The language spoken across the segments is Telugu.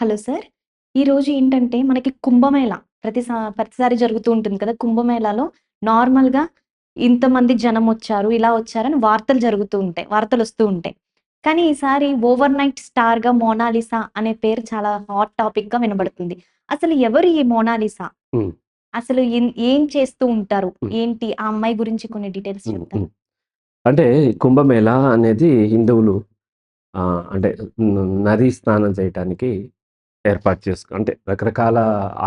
Hello sir. ఈరోజు ఏంటంటే మనకి కుంభమేళా ప్రతిసా ప్రతిసారి జరుగుతూ ఉంటుంది కదా! కుంభమేళాలో నార్మల్‌గా ఇంతమంది జనమొచ్చారు, ఇలా వచ్చారని వార్తలు జరుగుతూ ఉంటాయి. వార్తలొస్తూ ఉంటాయి. కానీ ఈసారి ఓవర్ నైట్ స్టార్‌గా 'మోనాలిసా' అనే పేరు చాలా హాట్ టాపిక్‌గా వినబడుతుంది. అసలు ఎవరు ఈ 'మోనాలిసా'? అసలు ఏం చేస్తూ ఉంటారు? ఏంటి? ఆ అమ్మాయి గురించి కొన్ని డీటెయిల్స్. చెప్తారా? అంటే కుంభమేళా అనేది హిందువులు అంటే నదీ స్నానం చేయటానికి ఏర్పాటు చేసుకు అంటే రకరకాల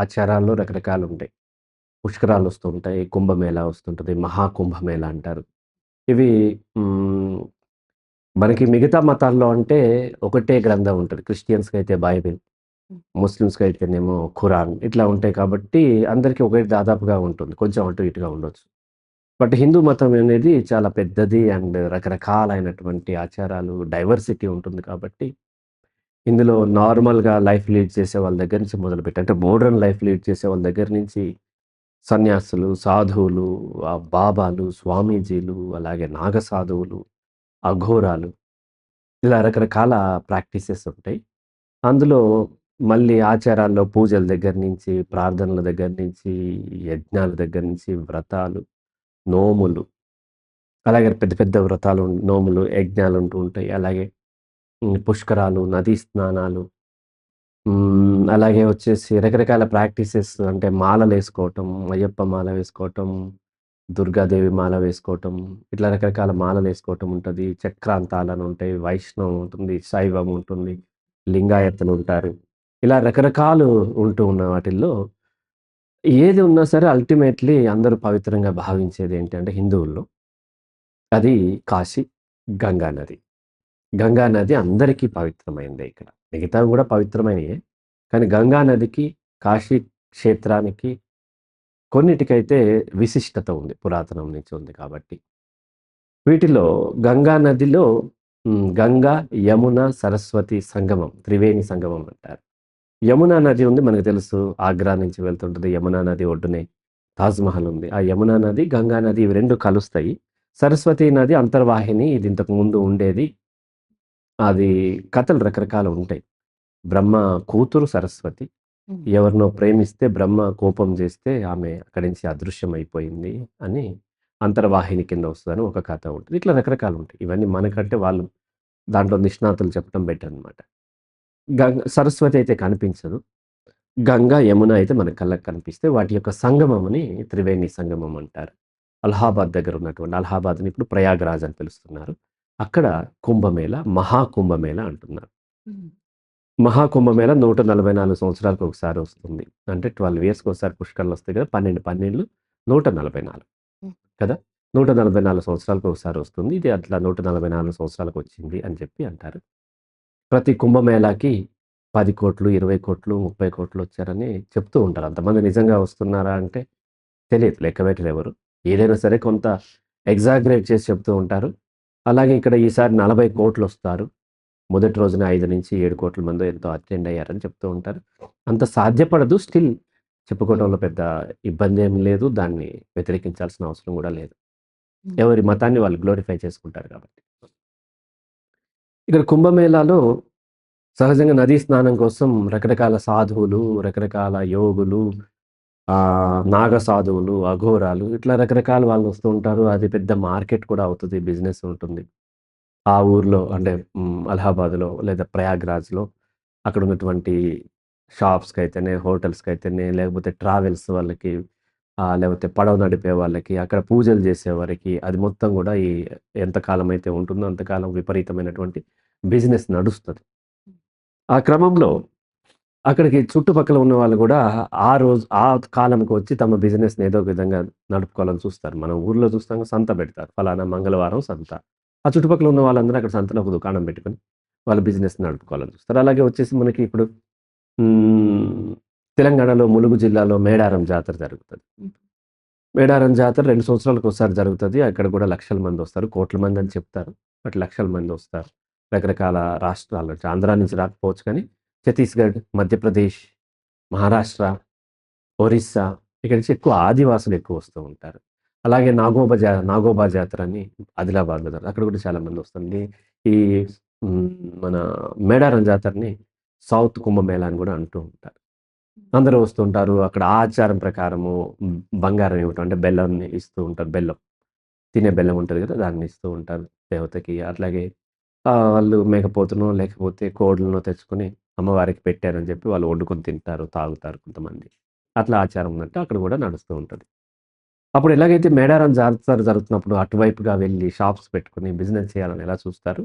ఆచారాల్లో రకరకాలు ఉంటాయి పుష్కరాలు వస్తుంటాయి కుంభమేళా వస్తుంటది. మహాకుంభమేళా అంటారు. ఇవి మనకి మిగతా మతాల్లో అంటే ఒకటే గ్రంథం ఉంటుంది క్రిస్టియన్స్కి అయితే బైబిల్, ముస్లిమ్స్కి అయితేనేమో ఖురాన్ ఇట్లా ఉంటాయి కాబట్టి అందరికీ ఒకటి దాదాపుగా ఉంటుంది. కొంచెం అటు ఇటుగా ఉండొచ్చు. బట్ హిందూ మతం అనేది చాలా పెద్దది అండ్ రకరకాలైనటువంటి ఆచారాలు, డైవర్సిటీ ఉంటుంది కాబట్టి ఇందులో నార్మల్‌గా లైఫ్ లీడ్ చేసే వాళ్ళ దగ్గర నుంచి మొదలుపెట్టి అంటే మోడర్న్ లైఫ్ లీడ్ చేసే వాళ్ళ దగ్గర నుంచి సన్యాసులు, సాధువులు, ఆ బాబాలు, స్వామీజీలు, అలాగే నాగ సాధువులు, అఘోరాలు ఇలా రకరకాల ప్రాక్టీసెస్ ఉంటాయి. అందులో మళ్ళీ ఆచారాల్లో పూజల దగ్గర నుంచి, ప్రార్థనల దగ్గర నుంచి, యజ్ఞాల దగ్గర నుంచి, వ్రతాలు, నోములు అలాగే పెద్ద పెద్ద వ్రతాలు, నోములు, యజ్ఞాలు ఉంటూ ఉంటాయి. అలాగే పుష్కరాలు, నదీ స్నానాలు అలాగే వచ్చేసి రకరకాల ప్రాక్టీసెస్ అంటే మాలలు వేసుకోవటం అయ్యప్ప మాల వేసుకోవటం, దుర్గాదేవి మాల వేసుకోవటం, ఇట్లా రకరకాల మాలలు వేసుకోవటం ఉంటుంది చక్రాంతాలను ఉంటాయి వైష్ణవం ఉంటుంది, శైవం ఉంటుంది, లింగాయత్తులు ఉంటారు ఇలా రకరకాలు ఉంటూ ఉన్న వాటిల్లో ఏది ఉన్నా సరే అల్టిమేట్‌లీ అందరూ పవిత్రంగా భావించేది ఏంటి అంటే హిందువుల్లో అది కాశీ, గంగా నది. గంగా నది అందరికీ పవిత్రమైంది ఇక్కడ. మిగతావి కూడా పవిత్రమైనయే. కానీ గంగా నదికి, కాశీ క్షేత్రానికి కొన్నిటికైతే విశిష్టత ఉంది. పురాతనం నుంచి ఉంది కాబట్టి. వీటిలో గంగా నదిలో గంగా, యమున, సరస్వతి సంగమం. త్రివేణి సంగమం అంటారు. యమునా నది ఉంది మనకు తెలుసు. ఆగ్రా నుంచి వెళ్తుంటుంది యమునా నది ఒడ్డునే తాజ్‌మహల్ ఉంది. ఆ యమునా నది, గంగా నది ఇవి రెండు కలుస్తాయి. సరస్వతి నది అంతర్వాహిని. ఇది ఇంతకు ముందు ఉండేది. అది కథలు రకరకాలు ఉంటాయి. బ్రహ్మ కూతురు సరస్వతి. హ్మ్. ఎవరినో ప్రేమిస్తే బ్రహ్మ కోపం చేస్తే ఆమె అక్కడి నుంచి అదృశ్యమైపోయింది అని అంతర్వాహిని కింద వస్తదని ఒక కథ ఉంటది. ఇట్లా రకరకాలుంటాయి. ఇవన్నీ మనకంటే వాళ్ళు దాంట్లో నిష్ణాతులు చెప్పడం బెటర్ అనమాట. గంగ సరస్వతి అయితే కనిపించదు. గంగా, యమున అయితే మన కళ్ళకి కనిపిస్తాయి. వాటి యొక్క సంగమమని త్రివేణి సంగమం అంటారు. అలహాబాద్ దగ్గర ఉన్నటువంటి అలహాబాద్‌ని ఇప్పుడు ప్రయాగ్‌రాజ్ అని పిలుస్తున్నారు. అక్కడ కుంభమేళా, మహాకుంభమేళా అంటున్నారు. మహాకుంభమేళ 144 సంవత్సరాలకు ఒకసారి వస్తుంది. అంటే 12 ఇయర్స్‌కి ఒకసారి పుష్కరాలొస్తాయి కదా! 12, 12 144 హ్మ్. కదా! 144 సంవత్సరాలకు ఒకసారి వస్తుంది. ఇది అట్లా 144 సంవత్సరాలకు వచ్చింది అని చెప్పి అంటారు. ప్రతి కుంభమేళాకి 10,00,00,000, 20,00,00,000, 30,00,00,000 వచ్చారని చెప్తూ ఉంటారు. అంతమంది నిజంగా వస్తున్నారా అంటే తెలీదు. లెక్కపెట్టరెవరు. ఏదైనా సరే కొంత ఎగ్జాగరేట్ చేసి చెప్తూ ఉంటారు. అలాగే ఇక్కడ ఈసారి 40,00,00,000 వస్తారు. మొదటి రోజున 5-7,00,00,000 మందో ఎంతో అటెండ్ అయ్యారని చెప్తూ ఉంటారు. అంత సాధ్యపడదు. స్టిల్. చెప్పుకోవడంలో పెద్ద ఇబ్బందేం లేదు. దాన్ని వ్యతిరేకించాల్సిన అవసరం గూడా లేదు. ఎవరి మతాన్ని వాళ్ళు గ్లోరిఫై చేసుకుంటారు కాబట్టి. ఇక్కడ కుంభమేళాలో సహజంగా నదీ స్నానం కోసం రకరకాల సాధువులు, రకరకాల యోగులు, నాగ సాధువులు, అఘోరాలు ఇట్లా రకరకాల వాళ్ళు వస్తూ ఉంటారు. అది పెద్ద మార్కెట్ కూడా అవుతుంది బిజినెస్ ఉంటుంది. ఆ ఊర్లో అంటే అలహాబాద్‌లో లేదా ప్రయాగ్‌రాజ్‌లో అక్కడ ఉన్నటువంటి షాప్స్కి అయితేనే హోటల్స్కి అయితేనే లేకపోతే ట్రావెల్స్ వాళ్ళకి లేకపోతే పడవ నడిపే వాళ్ళకి, అక్కడ పూజలు చేసేవారికి అది మొత్తం కూడా ఈ ఎంతకాలం అయితే ఉంటుందో అంతకాలం విపరీతమైనటువంటి బిజినెస్ నడుస్తుంది ఆ క్రమంలో అక్కడికి చుట్టుపక్కల ఉన్న వాళ్ళు కూడా ఆ రోజు ఆ కాలంకి వచ్చి తమ బిజినెస్‌ని ఏదో ఒక విధంగా నడుపుకోవాలని చూస్తారు. మనం ఊర్లో చూస్తాం సంత పెడతారు. ఫలానా మంగళవారం సంత. ఆ చుట్టుపక్కల ఉన్న వాళ్ళందరూ అక్కడ సంతలో ఒక దుకాణం పెట్టుకొని వాళ్ళ బిజినెస్ నడుపుకోవాలని చూస్తారు. అలాగే వచ్చేసి మనకి ఇప్పుడు తెలంగాణలో ములుగు జిల్లాలో మేడారం జాతర జరుగుతుంది మేడారం జాతర రెండు సంవత్సరాలకు ఒకసారి జరుగుతుంది అక్కడ కూడా లక్షల మంది వస్తారు కోట్ల మంది అని చెప్తారు. బట్ లక్షల మంది వస్తారు రకరకాల రాష్ట్రాల నుంచి ఆంధ్ర నుంచి రాకపోవచ్చు కానీ ఛత్తీస్‌గఢ్, మధ్యప్రదేశ్, మహారాష్ట్ర, ఒరిస్సా ఇక్కడి నుంచి ఎక్కువ ఆదివాసులు ఎక్కువ వస్తూ ఉంటారు. అలాగే నాగోబా జా నాగోబా జాతర అని ఆదిలాబాద్‌లో జరుగుతది. అక్కడ కూడా చాలామంది వస్తుంది ఈ మన మేడారం జాతరని సౌత్ కుంభమేళా అని కూడా అంటూ ఉంటారు. అందరూ వస్తుంటారు. అక్కడ ఆచారం ప్రకారము బంగారం ఇవ్వటం అంటే బెల్లంని ఇస్తూ ఉంటారు. బెల్లం. తినే బెల్లం ఉంటుంది కదా! దాన్ని ఇస్తూ ఉంటారు దేవతకి. అట్లాగే వాళ్ళు మేకపోతును లేకపోతే కోడులనో తెచ్చుకొని అమ్మవారికి పెట్టారని చెప్పి వాళ్ళు వండుకొని తింటారు, తాగుతారు కొంతమంది. అట్లా ఆచారం ఉన్నట్టు అక్కడ కూడా నడుస్తూ ఉంటుంది అప్పుడు ఎలాగైతే మేడారం జాతర జరుగుతున్నప్పుడు అటువైపుగా వెళ్ళి షాప్స్ పెట్టుకొని బిజినెస్ చేయాలని ఎలా చూస్తారు,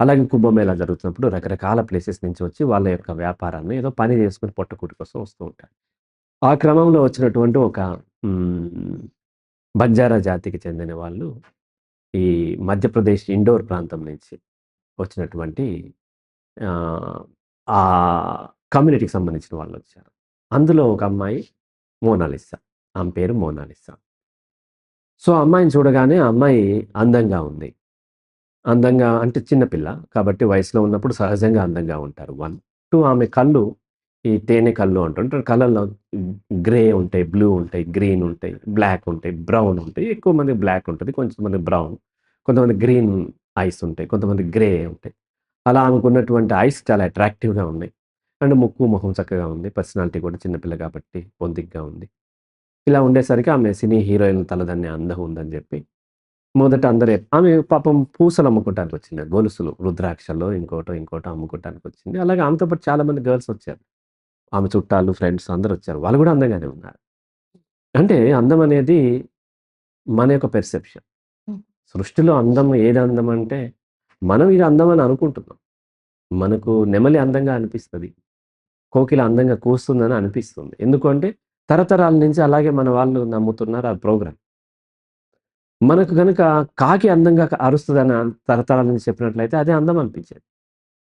అలాగే కుంభమేళా జరుగుతున్నప్పుడు రకరకాల ప్లేసెస్ నుంచి వచ్చి వాళ్ళ యొక్క వ్యాపారాన్ని ఏదో పని చేసుకొని పొట్టకూటి కోసం వస్తూ ఉంటారు. ఆ క్రమంలో వచ్చినటువంటి ఒక బంజారా జాతికి చెందిన వాళ్ళు ఈ మధ్యప్రదేశ్ ఇండోర్ ప్రాంతం నుంచి వచ్చినటువంటి ఆ కమ్యూనిటీకి సంబంధించిన వాళ్ళు వచ్చారు అందులో ఒక అమ్మాయి మోనాలిసా. ఆమె పేరు మోనాలిసా. సో, అమ్మాయిని చూడగానే ఆ అమ్మాయి అందంగా ఉంది. అందంగా అంటే చిన్నపిల్ల కాబట్టి వయసులో ఉన్నప్పుడు సహజంగా అందంగా ఉంటారు 1. 2 ఆమె కళ్ళు ఈ తేనె కళ్ళు అంటుంటారు. కళ్ళల్లో గ్రే ఉంటాయి, బ్లూ ఉంటాయి, గ్రీన్ ఉంటాయి, బ్లాక్ ఉంటాయి, బ్రౌన్ ఉంటాయి. ఎక్కువ మంది బ్లాక్ ఉంటుంది కొంచెం మంది బ్రౌన్. కొంతమంది గ్రీన్ ఐస్ ఉంటాయి. కొంతమంది గ్రే ఉంటాయి. అలా ఆమెకున్నటువంటి ఐస్ చాలా అట్రాక్టివ్‌గా ఉన్నాయి. అండ్ ముక్కు, మొహం చక్కగా ఉంది. పర్సనాలిటీ కూడా చిన్న పిల్ల కాబట్టి పొందిగ్గా ఉంది. ఇలా ఉండేసరికి ఆమె సినీ హీరోయిన్ తలదన్నే అందం ఉందని చెప్పి మొదట అందరూ ఆమె పాపం పూసలు అమ్ముకోవటానికి వచ్చింది. గొలుసులు, రుద్రాక్షలో ఇంకోటో, ఇంకోటో అమ్ముకోవటానికి వచ్చింది. అలాగే ఆమెతో పాటు చాలా మంది గర్ల్స్ వచ్చారు. ఆమె చుట్టాలు, ఫ్రెండ్స్ అందరూ వచ్చారు. వాళ్ళు కూడా అందంగానే ఉన్నారు. అంటే అందం అనేది మన యొక్క పెర్సెప్షన్. సృష్టిలో అందం ఏది అందం అంటే మనం ఇది అందం అని అనుకుంటున్నాం. మనకు నెమలి అందంగా అనిపిస్తుంది కోకిల అందంగా కూస్తుందని అనిపిస్తుంది. ఎందుకంటే తరతరాల నుంచి అలాగే మన వాళ్ళు నమ్ముతున్నారు. ఆ ప్రోగ్రామ్. మనకు కనుక కాకి అందంగా అరుస్తుందని తరతరాల నుంచి చెప్పినట్లయితే అదే అందం అనిపించేది.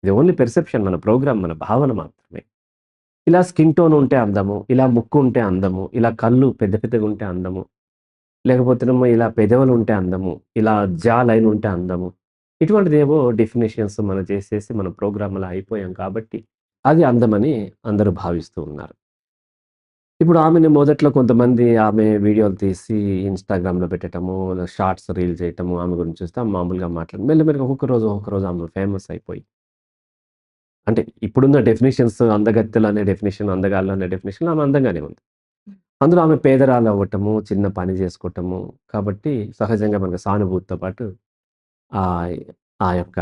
ఇది ఓన్లీ పెర్సెప్షన్ మన ప్రోగ్రామ్ మన భావన మాత్రమే. ఇలా స్కిన్ టోన్ ఉంటే అందము, ఇలా ముక్కు ఉంటే అందము, ఇలా కళ్ళు పెద్ద పెద్దగా ఉంటే అందము, లేకపోతేనేమో ఇలా పెదవులు ఉంటే అందము, ఇలా జా లైన్ ఉంటే అందము. ఇటువంటిదేవో డెఫినేషన్స్ మనం చేసేసి మన ప్రోగ్రామ్‌లో అయిపోయాం కాబట్టి అది అందమని అందరూ భావిస్తూ ఉన్నారు. ఇప్పుడు ఆమెని మొదట్లో కొంతమంది ఆమె వీడియోలు తీసి ఇన్‌స్టాగ్రామ్‌లో పెట్టడము షార్ట్స్ రీల్ చేయటము, ఆమె గురించి చూస్తే మామూలుగా మాట్లాడి మెల్లమెల్లగా ఒక్కొక్క రోజు, ఒక్కొక్క రోజు ఆమె ఫేమస్ అయిపోయి అంటే ఇప్పుడున్న డెఫినిషన్స్ అందగత్తెలు అనే డెఫినిషన్, అందగాళ్ళు అనే డెఫినేషన్ ఆమె అందంగానే ఉంది. అందులో ఆమె పేదరాలు అవ్వటము, చిన్న పని చేసుకోవటము కాబట్టి సహజంగా మనకు సానుభూతితో పాటు ఆ యొక్క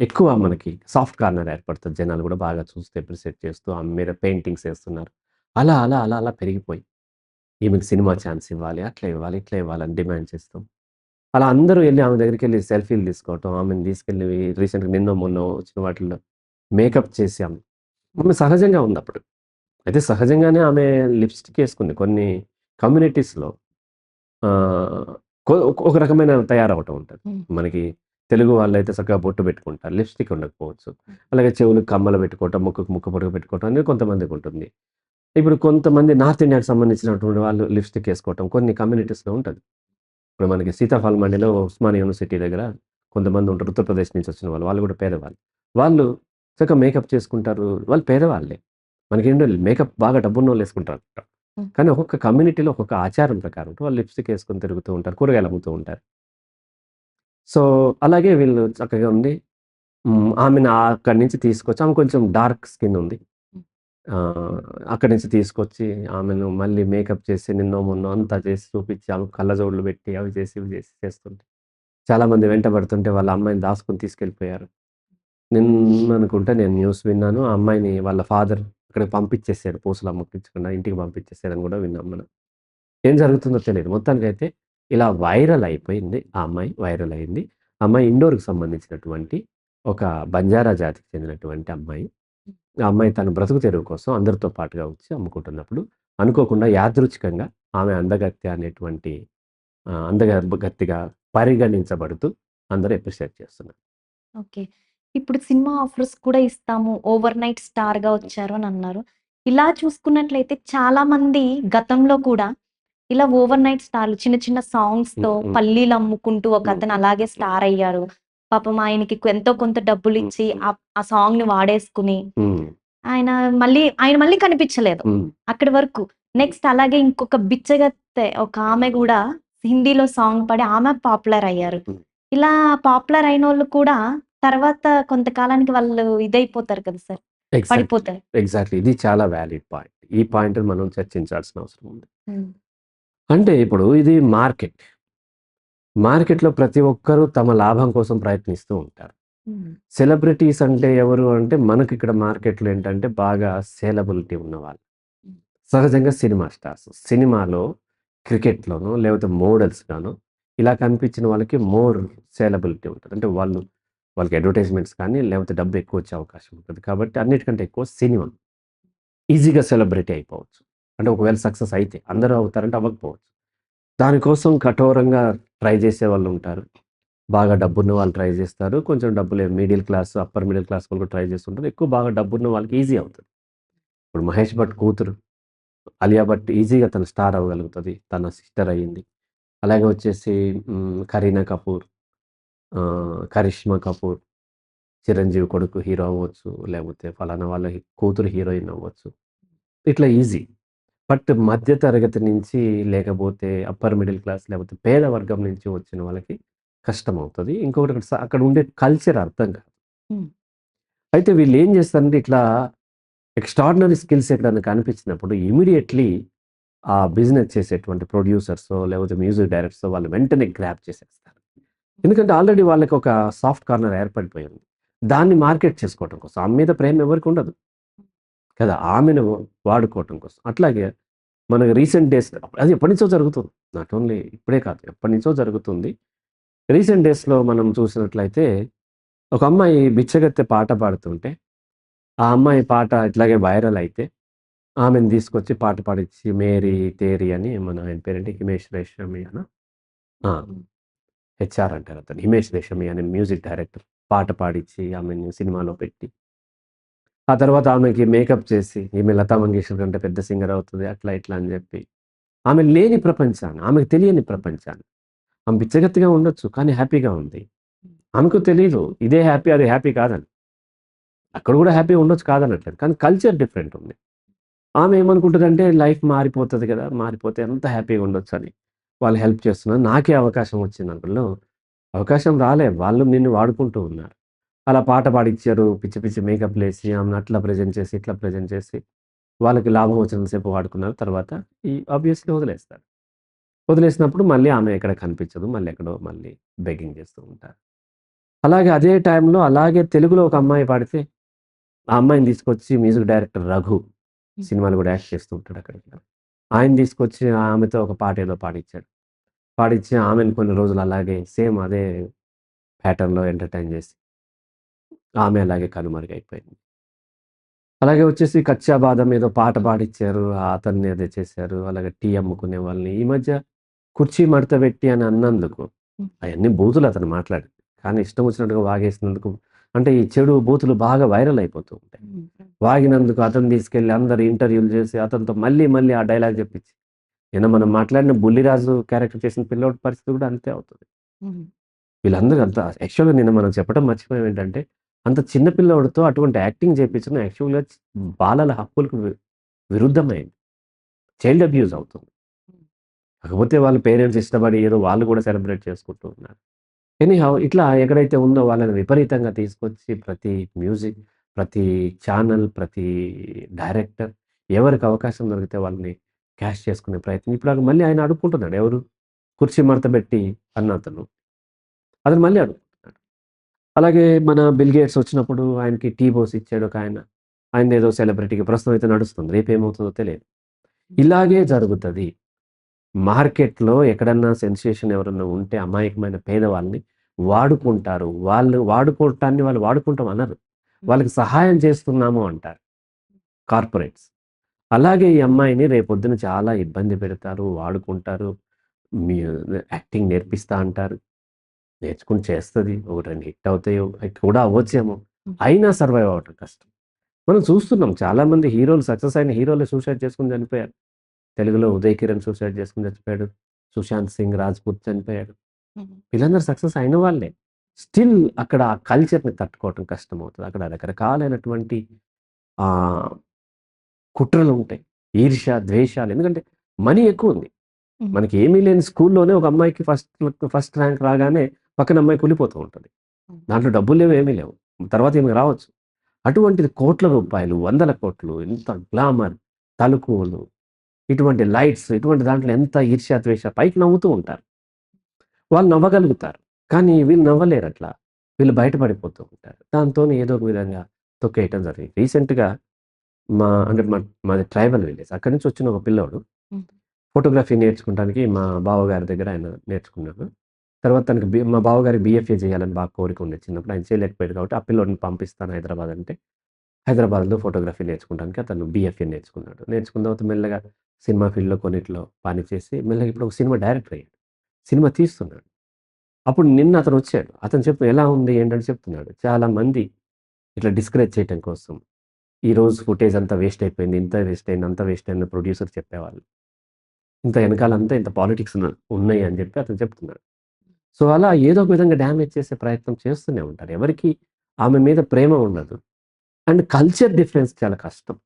ఎక్కువ మనకి సాఫ్ట్ కార్నర్ ఏర్పడుతుంది జనాలు కూడా బాగా చూస్తూ అప్రిషియేట్ చేస్తూ ఆమె మీద పెయింటింగ్స్ వేస్తున్నారు అలా, అలా, అలా, అలా పెరిగిపోయి ఈమెకి సినిమా ఛాన్స్ ఇవ్వాలి, అట్లా ఇవ్వాలి, ఇట్లా ఇవ్వాలని డిమాండ్ చేస్తాం. అలా అందరూ వెళ్ళి ఆమె దగ్గరికి వెళ్ళి సెల్ఫీలు తీసుకోవటం, ఆమెను తీసుకెళ్ళి రీసెంట్‌గా నిన్నో, మొన్న వచ్చిన వాటిల్లో మేకప్ చేసి ఆమె ఆమె సహజంగా ఉందప్పుడు. అయితే సహజంగానే ఆమె లిప్‌స్టిక్ వేసుకుంది కొన్ని కమ్యూనిటీస్‌లో ఒక రకమైన తయారవ్వటం ఉంటది. మనకి తెలుగు వాళ్ళైతే చక్కగా బొట్టు పెట్టుకుంటారు. లిప్‌స్టిక్ ఉండకపోవచ్చు. అలాగే చెవులకు కమ్మలు పెట్టుకోవటం, ముక్కుకు ముక్కు పుడక పెట్టుకోవటం అనేది కొంతమందికుంటుంది. ఇప్పుడు కొంతమంది నార్త్ ఇండియాకి సంబంధించినటువంటి వాళ్ళు లిప్‌స్టిక్ ఏసుకోవటం కొన్ని కమ్యూనిటీస్‌లో ఉంటది. ఇప్పుడు మనకి సీతాఫల్ మండిలో ఉస్మానియా యూనివర్సిటీ దగ్గర కొంతమంది ఉంటారు. ఉత్తరప్రదేశ్ నుంచి వచ్చిన వాళ్ళు. వాళ్ళు కూడా పేదవాళ్ళు. వాళ్ళు చక్కగా మేకప్ చేసుకుంటారు. వాళ్ళు పేదవాళ్ళే. మనకేంటో మేకప్ బాగా డబ్బున్నోళ్ళు ఏసుకుంటారు. హ్మ్. కానీ ఒక్కొక్క కమ్యూనిటీలో ఒక్కొక్క ఆచారం ప్రకారం వాళ్ళు లిప్‌స్టిక్ ఏసుకొని తిరుగుతూ ఉంటారు. కూరగాయలు అమ్ముతూ ఉంటారు. సో, అలాగే వీళ్ళు చక్కగా ఉండి హ్మ్. ఆమెను అక్కడి నుంచి తీసుకొచ్చి ఆమె కొంచెం డార్క్ స్కిన్ ఉంది. అక్కడి నుంచి తీసుకొచ్చి ఆమెను మళ్ళీ మేకప్ చేసి నిన్నో, మొన్నో అంతా చేసి చూపించి ఆమెకు కళ్ళజోడులు పెట్టి అవి చేసి, ఇవి చేసి చేస్తుంటే చాలామంది వెంటబడుతుంటే వాళ్ళ అమ్మాయిని దాసుకొని తీసుకెళ్ళిపోయారు. నిన్న అనుకుంటా నేను న్యూస్ విన్నాను. ఆ అమ్మాయిని వాళ్ళ ఫాదర్ అక్కడికి పంపించేసాడు. పూసలు అమ్మకించకుండా ఇంటికి పంపించేసాడని కూడా విన్నాం మనం. ఏం జరుగుతుందో తెలియదు మొత్తానికైతే ఇలా వైరల్ అయిపోయింది. ఆ అమ్మాయి వైరల్ అయింది. అమ్మాయి ఇండోర్‌కి సంబంధించినటువంటి ఒక బంజారా జాతికి చెందినటువంటి అమ్మాయి. ఆ అమ్మాయి తన బ్రతుకు తెరువు కోసం అందరితో పాటుగా వచ్చి అమ్ముకుంటున్నప్పుడు అనుకోకుండా యాదృచ్ఛికంగా ఆమె అందగత్య అనేటువంటి అందగత్తిగా పరిగణించబడుతూ అందరూ ఎప్రిషియేట్ చేస్తున్నారు. ఓకే. ఇప్పుడు సినిమా ఆఫర్స్ కూడా ఇస్తాము. ఓవర్‌నైట్ స్టార్‌గా వచ్చారు అని అన్నారు. ఇలా చూసుకున్నట్లయితే చాలామంది గతంలో కూడా ఇలా ఓవర్‌నైట్ స్టార్‌లు చిన్న చిన్న సాంగ్స్‌తో హ్మ్. హ్మ్. పల్లీలు అమ్ముకుంటూ హ్మ్. ఒకతను హ్మ్. అలాగే హ్మ్. స్టార్ అయ్యారు. పాపం ఆయనకి ఎంతో కొంత హ్మ్. డబ్బులిచ్చి హ్మ్. ఆ ఆ సాంగ్‌ని వాడేసుకుని హ్మ్. ఆయన మళ్ళీ ఆయన మళ్ళీ కనిపించలేదు. హ్మ్. అక్కడి వరకు. నెక్స్ట్ అలాగే ఇంకొక బిచ్చగత్తె ఒక ఆమె గూడా హిందీలో సాంగ్ పాడి ఆమె పాపులర్ అయ్యారు. హ్మ్. ఇలా పాపులర్ అయినోళ్ళు కూడా తర్వాత కొంతకాలానికి వాళ్ళు ఇదైపోతారు కదా సార్. ఎగ్జాక్ట్‌లీ. ఇది చాలా వాలిడ్ పాయింట్. ఈ పాయింట్‌ని మనం చర్చించాల్సిన అవసరం ఉంది. అంటే ఇప్పుడు ఇది మార్కెట్. మార్కెట్‌లో ప్రతి ఒక్కరు తమ లాభం కోసం ప్రయత్నిస్తూ ఉంటారు. సెలబ్రిటీస్ అంటే ఎవరు అంటే మనకిక్కడ మార్కెట్‌లో ఏంటంటే బాగా సేలబిలిటీ ఉన్నవాళ్ళు. సహజంగా సినిమా స్టార్స్. సినిమాలో, క్రికెట్‌లోనో లేకపోతే మోడల్స్ గానో ఇలా కనిపించిన వాళ్ళకి మోర్ సేలబిలిటీ ఉంటది. అంటే వాళ్ళు వాళ్ళకి అడ్వర్టైజ్‌మెంట్స్ కానీ లేకపోతే డబ్బు ఎక్కువ వచ్చే అవకాశం ఉంటుంది కాబట్టి అన్నిటికంటే ఎక్కువ సినిమా. ఈజీగా సెలబ్రిటీ అయిపోవచ్చు. అంటే ఒకవేళ సక్సెస్ అయితే. అందరూ అవుతారంటే అవ్వకపోవచ్చు. దానికోసం కఠోరంగా ట్రై చేసే వాళ్ళు ఉంటారు. బాగా డబ్బున్న వాళ్ళు ట్రై చేస్తారు. కొంచెం డబ్బులే middle class, upper middle class వాళ్ళు కూడా ట్రై చేస్తుంటారు. ఎక్కువ బాగా డబ్బున్న వాళ్ళకి ఈజీ అవుతుంది ఇప్పుడు 'మహేష్ భట్' కూతురు అలియా భట్' ఈజీగా తను స్టార్ అవ్వగలుగుతుంది తన సిస్టర్ అయింది. అలాగే వచ్చేసి 'కరీనా కపూర్' 'కరిష్మా కపూర్' చిరంజీవి కొడుకు హీరో అవ్వచ్చు. లేకపోతే ఫలానా వాళ్ళ కూతురు హీరోయిన్ అవ్వచ్చు. ఇట్లా ఈజీ. బట్ మధ్య తరగతి నుంచి లేకపోతే అప్పర్ మిడిల్ క్లాస్ లేకపోతే పేద వర్గం నుంచి వచ్చిన వాళ్ళకి కష్టమవుతది. ఇంకొకటి అక్కడ అక్కడ ఉండే కల్చర్ అర్థం కాదు. అయితే వీళ్ళు ఏం చేస్తారంటే ఇట్లా ఎక్స్ట్రార్డినరీ స్కిల్స్ ఎక్కడైనా కనిపించినప్పుడు ఇమ్మీడియేట్‌లీ ఆ బిజినెస్ చేసేటువంటి ప్రొడ్యూసర్సో లేకపోతే మ్యూజిక్ డైరెక్టర్సో వాళ్ళు వెంటనే గ్రాబ్ చేసేస్తారు. ఎందుకంటే ఆల్రెడీ వాళ్ళకి ఒక సాఫ్ట్ కార్నర్ ఏర్పడిపోయింది. దాన్ని మార్కెట్ చేసుకోవటం కోసం. ఆమె మీద ప్రేమ ఎవరికి ఉండదు. కదా! ఆమెను వాడుకోవటం కోసం. అట్లాగే మనకు రీసెంట్ డేస్ అది ఎప్పటినుంచో జరుగుతుంది. నాట్ ఓన్లీ ఇప్పుడే కాదు. ఎప్పటినుంచో జరుగుతుంది. రీసెంట్ డేస్‌లో మనం చూసినట్లయితే ఒక అమ్మాయి బిచ్చగత్తె పాట పాడుతుంటే, ఆ అమ్మాయి పాట ఇట్లాగే వైరల్ అయితే, ఆమెను తీసుకొచ్చి పాట పాడించి 'మేరీ తేరీ' అని మన ఆయన పేరేంటి 'హిమేష్ రేషమియానా? ఆ! హెచ్ఆర్ అంటారు అతను. 'హిమేష్ రేషమియా' అనే మ్యూజిక్ డైరెక్టర్. పాట పాడించి ఆమెను సినిమాలో పెట్టి ఆ తర్వాత ఆమెకి మేకప్ చేసి ఈమె 'లతా మంగేష్కర్' కంటే పెద్ద సింగర్ అవుతుంది అట్లా ఇట్లా అని చెప్పి ఆమె లేని ప్రపంచాన్ని, ఆమెకు తెలియని ప్రపంచాన్ని ఆమె పిచ్చగత్తిగా ఉండొచ్చు. కానీ హ్యాపీగా ఉంది. ఆమెకు తెలియదు ఇదే హ్యాపీ, అది హ్యాపీ కాదని. అక్కడ కూడా హ్యాపీ ఉండొచ్చు కాదనట్లేదు. కానీ కల్చర్ డిఫరెంట్ ఉంది. ఆమె ఏమనుకుంటుందంటే లైఫ్ మారిపోతుంది కదా! మారిపోతే ఎంత హ్యాపీగా ఉండొచ్చు అని వాళ్ళు హెల్ప్ చేస్తున్నారు. నాకే అవకాశం వచ్చిందంటలో అవకాశం రాలే. వాళ్ళు నిన్ను వాడుకుంటూ ఉన్నారు. అలా పాట పాడిచ్చారు. పిచ్చి పిచ్చి మేకప్‌లేసి ఆమెను అట్లా ప్రెజెంట్ చేసి, ఇట్లా ప్రెజెంట్ చేసి వాళ్ళకి లాభం వచ్చినంత సేపు వాడుకున్నారు. తర్వాత ఈ ఆబ్వియస్‌లీ వదిలేస్తారు. వదిలేసినప్పుడు మళ్ళీ ఆమె ఎక్కడ కనిపించదు. మళ్ళీ ఎక్కడో మళ్ళీ బెగ్గింగ్ చేస్తూ ఉంటారు. అలాగే అదే టైంలో అలాగే తెలుగులో ఒక అమ్మాయి పాడితే, ఆ అమ్మాయిని తీసుకొచ్చి మ్యూజిక్ డైరెక్టర్ 'రఘు'. సినిమాలో కూడా యాక్ట్ చేస్తూ ఉంటాడు అక్కడ. ఆయన్ని తీసుకొచ్చి ఆమెతో ఒక పాట ఏదో పాడించాడు. పాడించి ఆమెను కొన్ని రోజులు అలాగే సేమ్ అదే ప్యాటర్న్‌లో ఎంటర్‌టైన్ చేసి ఆమె అలాగే కనుమరుగైపోయింది. అలాగే వచ్చేసి 'కచ్చా బాదం' ఏదో పాట పాడిచ్చారు. అతన్ని అదే చేశారు. అలాగే టీ అమ్ముకునే వాళ్ళని. ఈ మధ్య 'కుర్చీ మడత పెట్టి' అని అన్నందుకు హ్మ్. అయన్నీ బూతులు అతను మాట్లాడింది. కానీ ఇష్టం వచ్చినట్టుగా వాగేసినందుకు అంటే ఈ చెడు బూతులు బాగా వైరల్ అయిపోతూ ఉంటాయి. వాగినందుకు అతన్ని తీసుకెళ్ళి అందరు ఇంటర్వ్యూలు చేసి అతనితో మళ్ళీ మళ్ళీ ఆ డైలాగ్ చెప్పించి నిన్న మనం మాట్లాడిన 'బుల్లిరాజు' క్యారెక్టర్ చేసిన పిల్లోడి పరిస్థితి కూడా అంతే అవుతది. వీళ్ళందరూ అంత యాక్చువల్‌గా నిన్న మనం చెప్పడం మర్చిపోయాం ఏంటంటే, అంత చిన్న పిల్లోడితో అటువంటి యాక్టింగ్ చేపించడం యాక్చువల్‌గా బాలల హక్కులకు విరుద్ధమైంది. చైల్డ్ అబ్యూజ్ అవుతుంది. కాకపోతే వాళ్ళ పేరెంట్స్ ఇష్టపడి ఏదో వాళ్ళు కూడా సెలబ్రేట్ చేసుకుంటూ ఉన్నారు. ఎనీహౌ ఇట్లా ఎక్కడైతే ఉందో వాళ్ళని విపరీతంగా తీసుకొచ్చి ప్రతి మ్యూజిక్, ప్రతి ఛానల్, ప్రతి డైరెక్టర్ ఎవరికి అవకాశం దొరికితే వాళ్ళని క్యాష్ చేసుకునే ప్రయత్నం. ఇప్పుడు మళ్ళీ ఆయన అడుక్కుంటున్నాడు. ఎవరు? 'కుర్చీ మడతబెట్టి' అన్న అతను. అతను మళ్ళీ అడుక్కుంటున్నాడు. అలాగే మన 'బిల్ గేట్స్' వచ్చినప్పుడు ఆయనకి టీ బోస్ ఇచ్చాడు ఒక ఆయన ఆయన ఏదో సెలబ్రిటీకి ప్రస్తుతం అయితే నడుస్తుంది. రేపేమవుతుందో తెలియదు. ఇలాగే జరుగుతుంది మార్కెట్‌లో ఎక్కడన్నా సెన్సేషన్ ఎవరన్నా ఉంటే అమాయకమైన పేదవాళ్ళని వాడుకుంటారు. వాళ్ళు వాడుకోవటాన్ని వాళ్ళు వాడుకుంటాం అనరు. వాళ్ళకి సహాయం చేస్తున్నాము అంటారు. కార్పొరేట్స్. అలాగే ఈ అమ్మాయిని రేపొద్దున చాలా ఇబ్బంది పెడతారు. వాడుకుంటారు. మీ యాక్టింగ్ నేర్పిస్తా అంటారు. నేర్చుకొని చేస్తది. ఒకటి 2 హిట్ అవుతాయో కూడా అవ్వచ్చేమో. అయినా సర్వైవ్ అవ్వటం కష్టం. మనం చూస్తున్నాం చాలామంది హీరోలు సక్సెస్ అయిన హీరోలే సూసైడ్ చేసుకొని చనిపోయారు. తెలుగులో 'ఉదయ్ కిరణ్' సూసైడ్ చేసుకొని చచ్చిపోయాడు. 'సుశాంత్ సింగ్ రాజ్‌పూత్' చనిపోయాడు. వీళ్ళందరూ సక్సెస్ అయిన వాళ్ళే. స్టిల్ అక్కడ ఆ కల్చర్‌ని తట్టుకోవటం కష్టమవుతది. అక్కడ రకరకాలైనటువంటి ఆహ్, కుట్రలుంటాయి. ఈర్ష్య, ద్వేషాలు ఎందుకంటే మనీ ఎక్కువుంది. హ్మ్. మనకి ఏమీ లేని స్కూల్‌లోనే ఒక అమ్మాయికి ఫస్ట్ ఫస్ట్ ర్యాంక్ రాగానే పక్కన అమ్మాయి కుళ్ళిపోతూ ఉంటది. దాంట్లో డబ్బులు లేవు, ఏమీ లేవు. తర్వాత ఈమెకు రావచ్చు. అటువంటిది కోట్ల రూపాయలు, వందల కోట్లు, ఎంత గ్లామర్, తళుకువలు, ఇటువంటి లైట్స్, ఇటువంటి దాంట్లో ఎంత ఈర్ష్య, ద్వేష పైకి నవ్వుతూ ఉంటారు. వాళ్ళు నవ్వగలుగుతారు. కానీ వీళ్ళు నవ్వలేరట్లా. వీళ్ళు బయట పడిపోతూ ఉంటారు. దాంతోని ఏదో ఒక విధంగా తొక్కేయటం జరిగింది. రీసెంట్‌గా మా అంటే మా మాది ట్రైబల్ విలేజ్. అక్కడి నుంచి వచ్చిన ఒక పిల్లోడు. ఫోటోగ్రఫీ నేర్చుకోవడానికి మా బావగారి దగ్గర ఆయన నేర్చుకున్నాడు. తర్వాత తనకి బి మా బావగారికి బీఎఫ్ఏ చేయాలని బాగా కోరిక ఉండేది చిన్నప్పుడు. ఆయన చేయలేకపోయాడు కాబట్టి ఆ పిల్లోడిని పంపిస్తాను హైదరాబాద్ అంటే, హైదరాబాద్‌లో ఫోటోగ్రఫీ నేర్చుకోవడానికి అతను బీఎఫ్ఏ నేర్చుకున్నాడు. నేర్చుకున్న తర్వాత మెల్లగా సినిమా ఫీల్డ్‌లో కొన్నిట్లో పని చేసి మెల్లగా ఇప్పుడు ఒక సినిమా డైరెక్టర్ అయ్యాడు. సినిమా తీస్తున్నాడు. అప్పుడు నిన్న అతను వచ్చాడు. అతను చెప్పు ఎలా ఉంది ఏంటని చెప్తున్నాడు. చాలా మంది ఇట్లా డిస్కరేజ్ చేయటం కోసం, ఈరోజు ఫుటేజ్ అంతా వేస్ట్ అయిపోయింది. ఇంత వేస్ట్ అయింది, అంత వేస్ట్ అయిందని ప్రొడ్యూసర్ చెప్పేవాళ్ళు. ఇంత వెనకాలంతా ఇంత పాలిటిక్స్ ఉన్న ఉన్నాయి అని చెప్పి అతను చెప్తున్నాడు. సో, అలా ఏదో ఒక విధంగా డ్యామేజ్ చేసే ప్రయత్నం చేస్తూనే ఉంటారు. ఎవరికీ ఆమె మీద ప్రేమ ఉండదు. అండ్ కల్చర్ డిఫరెన్స్ చాలా కష్టం.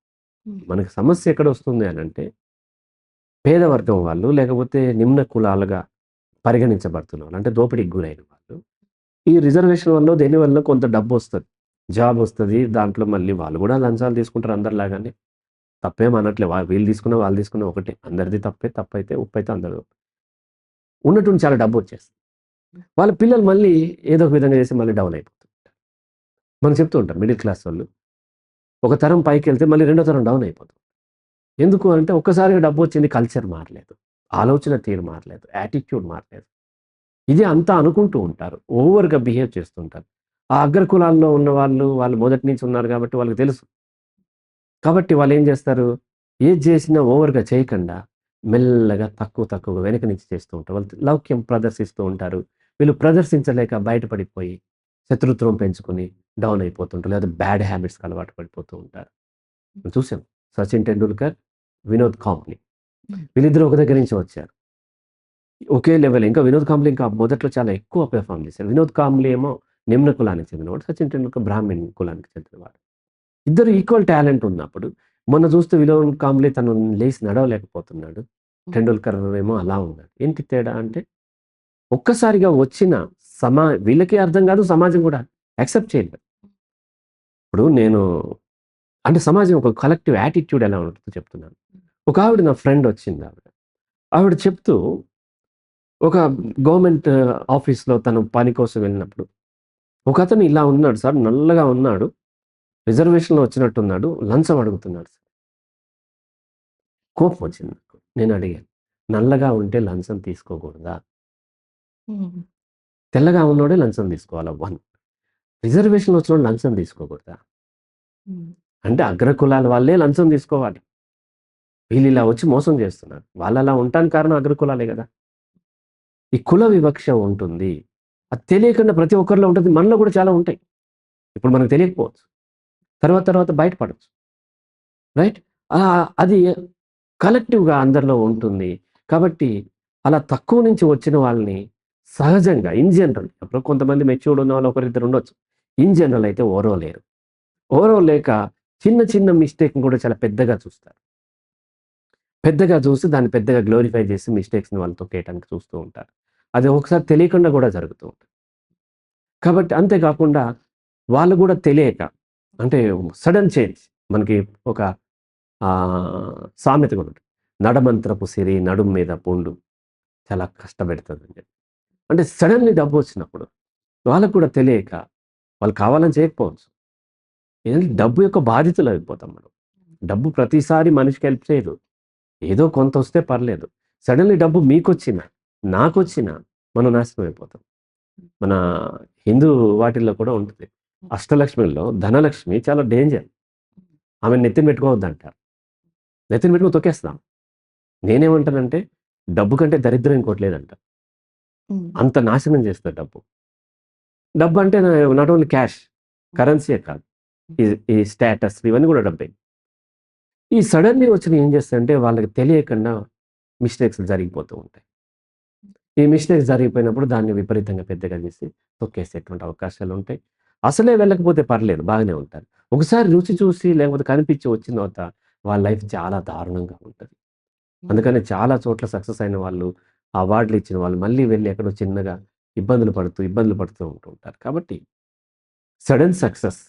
మనకి సమస్య ఎక్కడొస్తుంది అనంటే, పేద పేదవర్గం వాళ్ళు లేకపోతే నిమ్న కులాలుగా పరిగణించబడుతున్న వాళ్ళు. అంటే దోపిడీకి గురైన వాళ్ళు. ఈ రిజర్వేషన్ వల్ల దేని వల్ల కొంత వస్తుంది జాబ్ వస్తుంది దాంట్లో మళ్ళీ వాళ్ళు కూడా లంచాలు తీసుకుంటారు అందరిలాగానే. తప్పేం అనట్లే. వీళ్ళు తీసుకున్న, వాళ్ళు తీసుకున్న ఒకటే. అందరిది తప్పే. తప్పైతే ఉప్పైతే అందరు ఉన్నటువంటి చాలా డబ్బు వచ్చేస్తుంది వాళ్ళ పిల్లలు మళ్ళీ ఏదో ఒక విధంగా చేసి మళ్ళీ డౌన్ అయిపోతుంటారు మనం చెప్తూ ఉంటాం మిడిల్ క్లాస్ వాళ్ళు. ఒక తరం పైకెళ్తే మళ్ళీ రెండో తరం డౌన్ అయిపోతుంది. ఎందుకు అంటే ఒక్కసారిగా డబ్బొచ్చింది కల్చర్ మారలేదు. ఆలోచన తీరు మారలేదు. యాటిట్యూడ్ మారలేదు. ఇది అంతా అనుకుంటూ ఉంటారు. ఓవర్‌గా బిహేవ్ చేస్తుంటారు. ఆ అగ్ర కులాల్లో ఉన్నవాళ్ళు, వాళ్ళు మొదటి నుంచి ఉన్నారు కాబట్టి వాళ్ళకి తెలుసు. కాబట్టి వాళ్ళేం చేస్తారు, ఏది చేసినా ఓవర్‌గా చేయకుండా మెల్లగా తక్కువ తక్కువగా వెనక నుంచి చేస్తూ ఉంటారు. వాళ్ళు లౌక్యం ప్రదర్శిస్తూ ఉంటారు. వీళ్ళు ప్రదర్శించలేక బయటపడిపోయి శత్రుత్వం పెంచుకొని డౌన్ అయిపోతుంటారు. లేదా బ్యాడ్ హ్యాబిట్స్‌కి అలవాటు పడిపోతూ ఉంటారు. చూసాం. సచిన్ టెండూల్కర్, వినోద్ కాంబ్లీ. హ్మ్. వీళ్ళిద్దరూ ఒక దగ్గర నుంచి వచ్చారు. ఒకే లెవెల్ ఇంకా వినోద్ కాంబ్లీ ఇంకా మొదట్లో చాలా ఎక్కువ పెర్ఫార్మ్ చేశారు. వినోద్ కాంబ్లీ ఏమో నిమ్న కులానికి చెందినవాడు. సచిన్ టెండూల్కర్ బ్రాహ్మిన్ కులానికి చెందినవాడు. ఇద్దరు ఈక్వల్ టాలెంట్ ఉన్నప్పుడు మొన్న చూస్తే వినోద్ కాంబ్లీ తను లేసి నడవలేకపోతున్నాడు. టెండూల్కర్ ఏమో అలా ఉన్నాడు. ఏంటి తేడా అంటే ఒక్కసారిగా వచ్చిన సమా వీళ్ళకి అర్థం కాదు. సమాజం కూడా యాక్సెప్ట్ చేయలేదు. ఇప్పుడు నేను అంటే సమాజం ఒక కలెక్టివ్ యాటిట్యూడ్ ఎలా ఉంటుందో చెప్తున్నాను. ఒక ఆవిడ నా ఫ్రెండ్ వచ్చింది ఆవిడ. ఆవిడ చెప్తూ ఒక గవర్నమెంట్ ఆఫీస్‌లో తను పని కోసం వెళ్ళినప్పుడు ఒకతను ఇలా ఉన్నాడు సార్. నల్లగా ఉన్నాడు. రిజర్వేషన్‌లో వచ్చినట్టున్నాడు. లంచం అడుగుతున్నాడు సార్. కోపం వచ్చింది నాకు. నేను అడిగాను. నల్లగా ఉంటే లంచం తీసుకోకూడదా? తెల్లగా ఉన్నోడే లంచం తీసుకోవాలా 1. రిజర్వేషన్‌లో వచ్చినోడు లంచం తీసుకోకూడదా? అంటే అగ్రకులాల వాళ్ళే లంచం తీసుకోవాలి. వీళ్ళు ఇలా వచ్చి మోసం చేస్తున్నారు. వాళ్ళు అలా ఉండటానికి కారణం అగ్ర కులాలే కదా! ఈ కుల వివక్ష ఉంటుంది. అది తెలియకుండా ప్రతి ఒక్కరిలో ఉంటుంది. మనలో కూడా చాలా ఉంటాయి. ఇప్పుడు మనకు తెలియకపోవచ్చు. తర్వాత తర్వాత బయటపడొచ్చు. రైట్? అది కలెక్టివ్‌గా అందరిలో ఉంటుంది. కాబట్టి అలా తక్కువ నుంచి వచ్చిన వాళ్ళని సహజంగా ఇన్ జనరల్ ఇప్పుడు కొంతమంది మెచ్యూర్డ్ ఉన్నవాళ్ళు ఒకరిద్దరు ఉండొచ్చు. ఇన్ జనరల్ అయితే ఓవరో లేక చిన్న చిన్న మిస్టేక్‌ని కూడా చాలా పెద్దగా చూస్తారు. పెద్దగా చూసి దాన్ని పెద్దగా గ్లోరిఫై చేసి మిస్టేక్స్‌ని వాళ్ళు తొక్కేయడానికి చూస్తూ ఉంటారు. అది ఒకసారి తెలియకుండా కూడా జరుగుతూ ఉంటుంది. కాబట్టి అంతేకాకుండా వాళ్ళు కూడా తెలియక అంటే సడన్ చేంజ్ మనకి ఒక సామెత కూడా ఉంటుంది. నడమంత్రపు సిరి నడుం మీద పుండు చాలా కష్టపెడుతుంది అని చెప్పి. అంటే సడన్లీ డబ్బు వచ్చినప్పుడు వాళ్ళకి కూడా తెలియక వాళ్ళు కావాలని చేయకపోవచ్చు. ఏంటంటే డబ్బు యొక్క బాధితులు అయిపోతాం మనం. డబ్బు ప్రతిసారి మనిషికి హెల్ప్ చేయదు. ఏదో కొంత వస్తే పర్లేదు. సడెన్‌లీ డబ్బు మీకొచ్చినా, నాకొచ్చినా మనం నాశనం అయిపోతాం. మన హిందూ వాటిల్లో కూడా ఉంటుంది. అష్టలక్ష్మిల్లో ధనలక్ష్మి చాలా డేంజర్. ఆమెను నెత్తిన పెట్టుకోవద్దంటారు. నెత్తిన పెట్టుకొని తొక్కేస్తాం. నేనేమంటానంటే డబ్బు కంటే దరిద్రం ఇంకోటి లేదంట. అంత నాశనం చేస్తది డబ్బు. డబ్బు అంటే నాట్ ఓన్లీ క్యాష్. కరెన్సీయే కాదు. ఈ స్టేటస్ ఇవన్నీ కూడా డబ్బే. ఈ సడెన్‌లీ వచ్చినవి ఏం చేస్తాయంటే వాళ్ళకి తెలియకుండా మిస్టేక్స్ జరిగిపోతూ ఉంటాయి. ఈ మిస్టేక్స్ జరిగిపోయినప్పుడు దాన్ని విపరీతంగా పెద్దగా చేసి తొక్కేసేటువంటి అవకాశాలు ఉంటాయి. అసలే వెళ్ళకపోతే పర్లేదు బాగానే ఉంటారు. ఒకసారి రుచి చూసి లేకపోతే కనిపించి వచ్చిన తర్వాత వాళ్ళ లైఫ్ చాలా దారుణంగా ఉంటది. అందుకని చాలా చోట్ల సక్సెస్ అయిన వాళ్ళు, అవార్డులు ఇచ్చిన వాళ్ళు మళ్ళీ వెళ్ళి ఎక్కడో చిన్నగా ఇబ్బందులు పడుతూ, ఇబ్బందులు పడుతూ ఉంటూ ఉంటారు. కాబట్టి సడెన్ సక్సెస్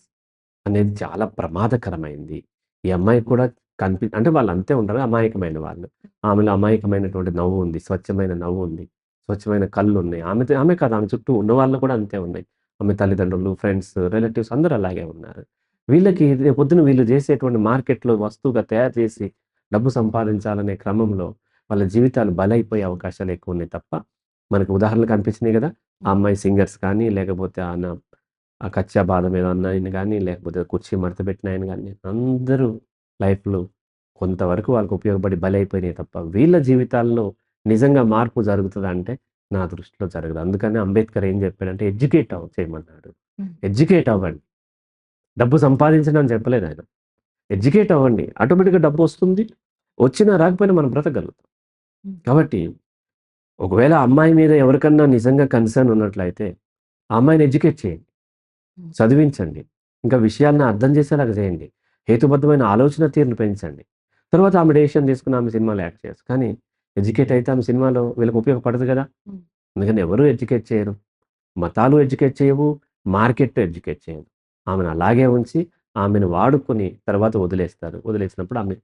అనేది చాలా ప్రమాదకరమైంది. ఈ అమ్మాయికి కూడా కనిపి అంటే వాళ్ళు అంతే ఉండరు అమాయకమైన వాళ్ళు. ఆమెలో అమాయకమైనటువంటి నవ్వు ఉంది. స్వచ్ఛమైన నవ్వు ఉంది. స్వచ్ఛమైన కళ్ళున్నాయి. ఆమెతో ఆమె కాదు ఆమె చుట్టూ ఉన్న వాళ్ళు కూడా అంతే ఉన్నాయి. ఆమె తల్లిదండ్రులు, ఫ్రెండ్స్, రిలేటివ్స్ అందరూ అలాగే ఉన్నారు. వీళ్ళకి పొద్దున వీళ్ళు చేసేటువంటి మార్కెట్‌లో వస్తువుగా తయారు చేసి డబ్బు సంపాదించాలనే క్రమంలో వాళ్ళ జీవితాలు బలైపోయే అవకాశాలు ఎక్కువ ఉన్నాయి తప్ప, మనకు ఉదాహరణలు కనిపించినాయి కదా ఆ అమ్మాయి సింగర్స్ కానీ, లేకపోతే ఆన ఆ కచ్చా బాదం ఏదో అన్న ఆయన గానీ, లేకపోతే కుర్చీ మడతబెట్టిన ఆయన గానీ, అందరూ లైఫ్‌లో కొంతవరకు వాళ్ళకి ఉపయోగపడి బలైపోయినాయి తప్ప, వీళ్ళ జీవితాల్లో నిజంగా మార్పు జరుగుతదా అంటే, నా దృష్టిలో జరగదు. అందుకనే అంబేద్కర్ ఏం చెప్పాడంటే ఎడ్యుకేట్ అవ్ చేయమన్నాడు. ఎడ్యుకేట్ అవ్వండి. డబ్బు సంపాదించండి అని చెప్పలేదు ఆయన. ఎడ్యుకేట్ అవ్వండి. ఆటోమేటిక్‌గా డబ్బొస్తుంది. వచ్చినా రాకపోయినా మనం బ్రతకగలుగుతాం. కాబట్టి ఒకవేళ అమ్మాయి మీద ఎవరికన్నా నిజంగా కన్సర్న్ ఉన్నట్లయితే, ఆ అమ్మాయిని ఎడ్యుకేట్ చేయండి. చదివించండి. ఇంకా విషయాలను అర్థం చేసేలాగా చేయండి. హేతుబద్ధమైన ఆలోచన తీరును పెంచండి. తర్వాత ఆమె డెసిషన్ తీసుకొని ఆమె సినిమాలో యాక్ట్ చేయొచ్చు. కానీ ఎడ్యుకేట్ అయితే ఆమె సినిమాలో వీళ్ళకి ఉపయోగపడదు! హ్మ్. అందుకని ఎవరు ఎడ్యుకేట్ చేయరు. మతాలు ఎడ్యుకేట్ చేయవు. మార్కెట్ ఎడ్యుకేట్ చేయదు. ఆమెను అలాగే ఉంచి, ఆమెను వాడుకొని తర్వాత వదిలేస్తారు. వదిలేసినప్పుడు ఆమె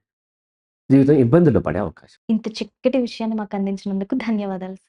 జీవితం ఇబ్బందుల్లో పడే అవకాశం. ఇంత చక్కటి విషయాన్ని మాకు అందించినందుకు ధన్యవాదాలు సార్.